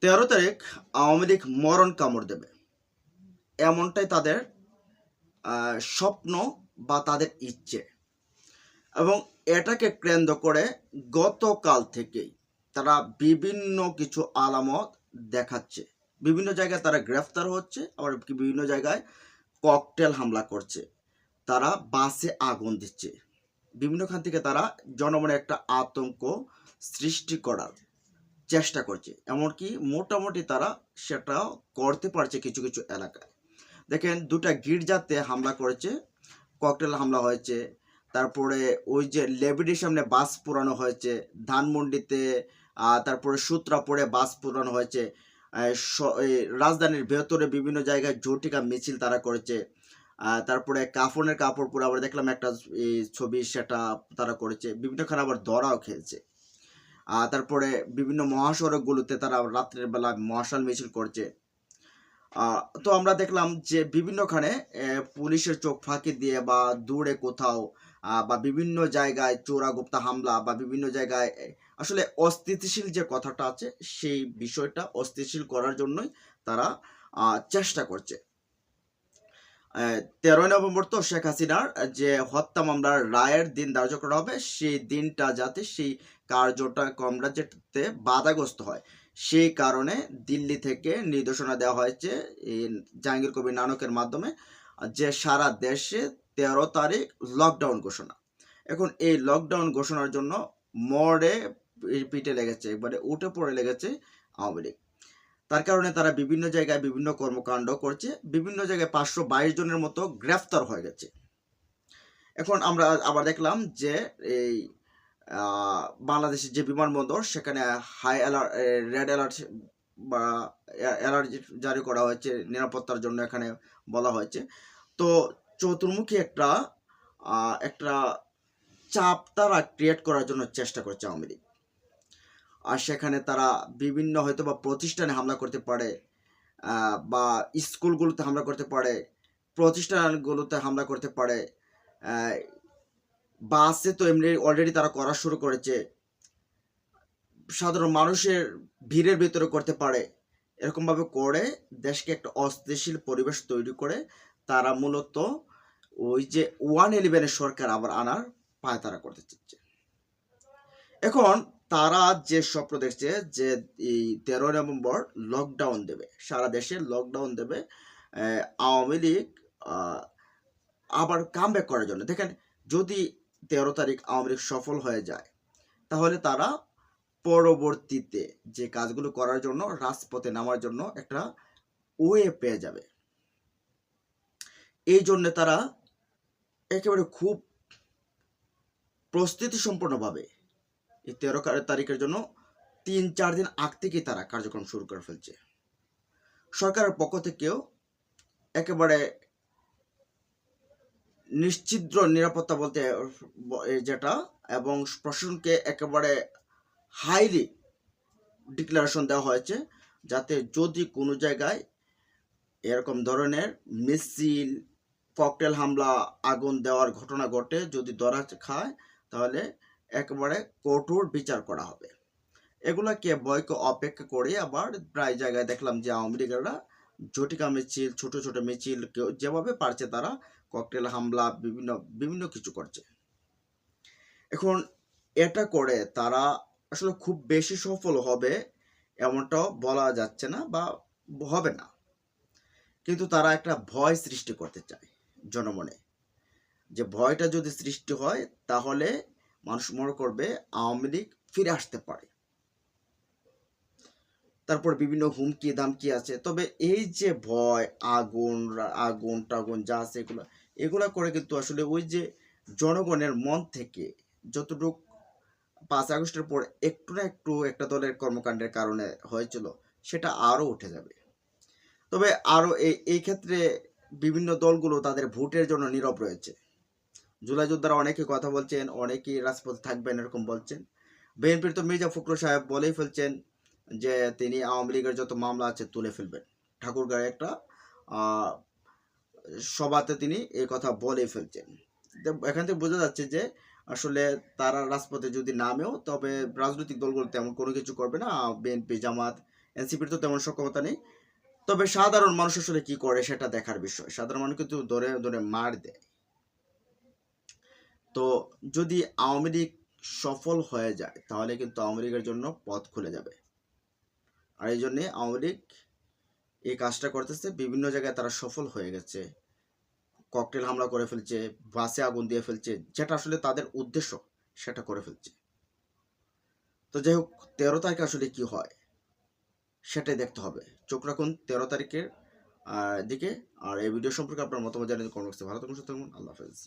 তেরো তারিখ আওয়ামী লীগ মরণ কামড় দেবে। এমনটাই তাদের স্বপ্ন বা তাদের ইচ্ছে। এবং এটাকে কেন্দ্র করে গতকাল থেকেই তারা বিভিন্ন কিছু আলামত দেখাচ্ছে। বিভিন্ন জায়গায় তারা গ্রেফতার হচ্ছে, আবার বিভিন্ন জায়গায় ককটেল হামলা করছে। তারা বাসে আগুন দিচ্ছে। বিভিন্নখান থেকে তারা জনমনে একটা আতঙ্ক সৃষ্টি করার চেষ্টা করছে। এমনকি মোটামুটি তারা সেটা করতে পারছে কিছু কিছু এলাকায়। দেখেন, দুটা গির্জাতে হামলা করেছে ককটেল হামলা হয়েছে, তারপরে ওই যে লেবিডির সামনে বাস পুরানো হয়েছে, ধানমন্ডিতে তারপরে সূত্রাপুরে বাস পুরানো হয়েছে রাজধানীর ভেতরে বিভিন্ন জায়গায় ঝটিকা মিছিল তারা করেছে তারপরে কাফনের কাপড় পরে আবার দেখলাম একটা ছবি সেটা তারা করেছে, বিভিন্নখানে আবার ধরাও খেয়েছে। তারপরে বিভিন্ন মহাসড়কগুলোতে তারা রাত্রের বেলা মশাল মিছিল করছে। তো আমরা দেখলাম যে বিভিন্নখানে পুলিশের চোখ ফাঁকি দিয়ে বা দূরে কোথাও বা বিভিন্ন জায়গায় চোরাগুপ্তা হামলা বা বিভিন্ন জায়গায় আসলে অস্থিতিশীল যে কথাটা আছে, সেই বিষয়টা অস্থিতিশীল করার জন্যই তারা চেষ্টা করছে। তেরোই নভেম্বর তো শেখ হাসিনার যে হত্যা মামলার রায়ের দিন ধার্য করা হবে, সেই দিনটা যাতে সেই কার্যটা কমরা যেতে বাধাগ্রস্ত হয়। সেই কারণে দিল্লি থেকে নির্দেশনা দেওয়া হয়েছে জাহাঙ্গীর কবির নানকের মাধ্যমে, যে সারা দেশে তেরো তারিখ লকডাউন ঘোষণা। এখন এই লকডাউন ঘোষণার জন্য মরে পিঠে লেগেছে, একবারে উঠে পড়ে লেগেছে আওয়ামী লীগ। তার কারণে তারা বিভিন্ন জায়গায় বিভিন্ন কর্মকাণ্ড করছে, বিভিন্ন জায়গায় পাঁচশো বাইশ জনের মতো গ্রেফতার হয়ে গেছে। এখন আমরা আবার দেখলাম যে এই বাংলাদেশের যে বিমানবন্দর, সেখানে হাই অ্যালার্ট রেড অ্যালার্ট বা অ্যালার্ট জারি করা হয়েছে, নিরাপত্তার জন্য এখানে বলা হয়েছে। তো চতুর্মুখী একটা একটা চাপ তারা ক্রিয়েট করার জন্য চেষ্টা করছে আওয়ামী লীগ। আর সেখানে তারা বিভিন্ন হয়তো বা প্রতিষ্ঠানে হামলা করতে পারে বা স্কুলগুলোতে হামলা করতে পারে, প্রতিষ্ঠানগুলোতে হামলা করতে পারে বাসে তো এমনি অলরেডি তারা করা শুরু করেছে। সাধারণ মানুষের ভিড়ের ভিতরে করতে পারে। এরকমভাবে করে দেশকে একটা অস্থিতিশীল পরিবেশ তৈরি করে তারা মূলত ওই যে ওয়ান ইলেভেনের সরকার আবার আনার পায় তারা করতে চাচ্ছে। এখন তারা যে স্বপ্ন দেখছে যে এই তেরো নভেম্বর লকডাউন দেবে, সারা দেশে লকডাউন দেবে আওয়ামী লীগ আবার কাম করার জন্য। দেখেন, যদি তেরো তারিখ আওয়ামী লীগ সফল হয়ে যায়, তাহলে তারা পরবর্তীতে যে কাজগুলো করার জন্য, রাজপথে নামার জন্য একটা ওয়ে পেয়ে যাবে। এই জন্য তারা একেবারে খুব প্রস্তুতি সম্পন্নভাবে এই তেরো তারিখের জন্য তিন, চার দিন আগ থেকেই তারা কার্যক্রম শুরু করে ফেলছে। সরকারের পক্ষ থেকেও একেবারে নিশ্চিদ্র নিরাপত্তা বলতে যেটা এবং প্রশাসনকে একেবারে হাইলি ডিক্লারেশন দেওয়া হয়েছে যাতে যদি কোনো জায়গায় এরকম ধরনের মিছিল ককটেল হামলা, আগুন দেওয়ার ঘটনা ঘটে, যদি ধরা খায়, তাহলে একেবারে কঠোর বিচার করা হবে। এগুলাকে বয়কে অপেক্ষা করে আবার প্রায় জায়গায় দেখলাম যে আওয়ামী লীগেরা ঝটিকা মিছিল ছোট ছোট মিছিল, কেউ যেভাবে পারছে তারা ককটেল হামলা, বিভিন্ন বিভিন্ন কিছু করছে। এখন এটা করে তারা আসলে খুব বেশি সফল হবে এমনটাও বলা যাচ্ছে না বা হবে না। কিন্তু তারা একটা ভয় সৃষ্টি করতে চায় জনমনে। যে ভয়টা যদি সৃষ্টি হয় তাহলে মানুষ মনে করবে আওয়ামী লীগ ফিরে আসতে পারে। তারপর বিভিন্ন হুমকি, দামকি আছে। তবে এই যে ভয়, আগুন আগুন, টাগুন যা আছে এগুলো এগুলো করে কিন্তু আসলে ওই যে জনগণের মন থেকে যতটুক পাঁচ আগস্টের পর একটু না একটু একটা দলের কর্মকাণ্ডের কারণে হয়েছিল, সেটা আরও উঠে যাবে। তবে আরও এই ক্ষেত্রে বিভিন্ন দলগুলো তাদের ভোটের জন্য নীরব রয়েছে। জুলাই যোদ্ধারা অনেকে কথা বলছেন, অনেকেই রাজপথে থাকবেন এরকম বলছেন। বিএনপির তো মির্জা ফখরুল সাহেব বলেই ফেলছেন যে তিনি আওয়ামী লীগের যত মামলা আছে তুলে ফেলবেন। ঠাকুরগাঁয়ে একটা সভাতে তিনি এই কথা বলেই ফেলছেন। এখান থেকে বোঝা যাচ্ছে যে আসলে তারা রাজপথে যদি নামেও, তবে রাজনৈতিক দলগুলো তেমন কোনো কিছু করবে না, বিএনপি, জামাত এনসিপির তো তেমন সক্ষমতা নেই। তবে সাধারণ মানুষ আসলে কি করে সেটা দেখার বিষয়। সাধারণ মানুষ কিন্তু ধরে ধরে মার দেয়। তো যদি আওয়ামী লীগ সফল হয়ে যায়, তাহলে কিন্তু আওয়ামী লীগের জন্য পথ খুলে যাবে। আর এই জন্যে আওয়ামী লীগ এই কাজটা করতেছে, বিভিন্ন জায়গায় তারা সফল হয়ে গেছে। ককটেল হামলা করে ফেলছে, বাসে আগুন দিয়ে ফেলছে, যেটা আসলে তাদের উদ্দেশ্য, সেটা করে ফেলছে। তো যাই হোক, তেরো তারিখে আসলে কি হয়, সেটাই দেখতে হবে। চোখ রাখুন তেরো তারিখের দিকে। আর এই ভিডিও সম্পর্কে আপনার মতামত জানিয়ে কমেন্ট বক্সে ভালো থাকুন থাকুন, আল্লাহ হাফেজ।